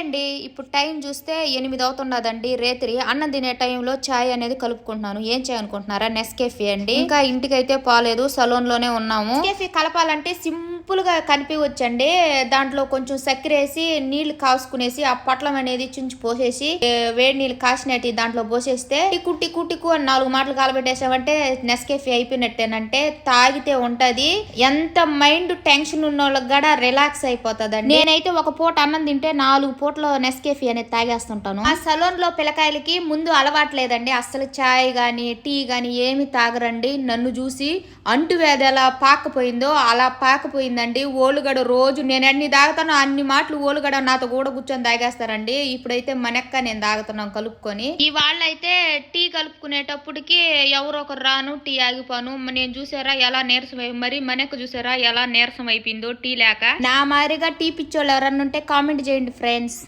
అండి ఇప్పుడు టైం చూస్తే ఎనిమిది అవుతున్నదండి రేత్రి అన్నం తినే టైంలో చాయ్ అనేది కలుపుకుంటున్నాను. ఏం చేయనుకుంటున్నారా నెస్కేఫీ అండి. ఇంకా ఇంటికి అయితే పోలేదు సలూన్లోనే ఉన్నాము. నెస్కేఫీ కలపాలంటే సింపుల్ గా కనిపించండి దాంట్లో కొంచెం చక్కెర వేసి నీళ్ళు కాసుకునేసి ఆ పొట్లం అనేది చుంచి పోసేసి వేడి నీళ్ళు కాసినట్టు దాంట్లో పోసేస్తే టిక్కు టిక్కు టిక్కు అని నాలుగు మాటలు కాలబెట్టేసామంటే నెస్కేఫీ అయిపోయినట్టేనంటే తాగితే ఉంటది. ఎంత మైండ్ టెన్షన్ ఉన్న వాళ్ళకి కూడా రిలాక్స్ అయిపోతుందండి. నేనైతే ఒక పూట అన్నం తింటే నాలుగు పూటలు నెస్కేఫీ అనేది తాగేస్తుంటాను. ఆ సలూన్లో పిల్లకాయలకి ముందు అలవాట్లేదండి అసలు చాయ్ గాని టీ గాని ఏమి తాగరండి. నన్ను చూసి అంటువ్యాధి ఎలా పాకపోయిందో అలా పాకపోయింది పాకపోయిందండి ఓలుగడ రోజు నేను అన్ని తాగుతాను అన్ని మాటలు ఓలుగడ నాతో కూడా కూర్చొని తాగేస్తారండి ఇప్పుడైతే మనెక్క నేను తాగుతున్నాం కలుపుకొని. ఈ వాళ్ళైతే టీ కలుపుకునేటప్పటికి ఎవరో ఒకరు రాను టీ ఆగిపోను. నేను చూసారా ఎలా నీరసం మరి మనెక్క చూసారా ఎలా నీరసం అయిపోయిందో టీ లేక? నా మాదిరిగా టీ పిచ్చోళ్ళు ఎవరన్నా ఉంటే కామెంట్ చేయండి ఫ్రెండ్స్.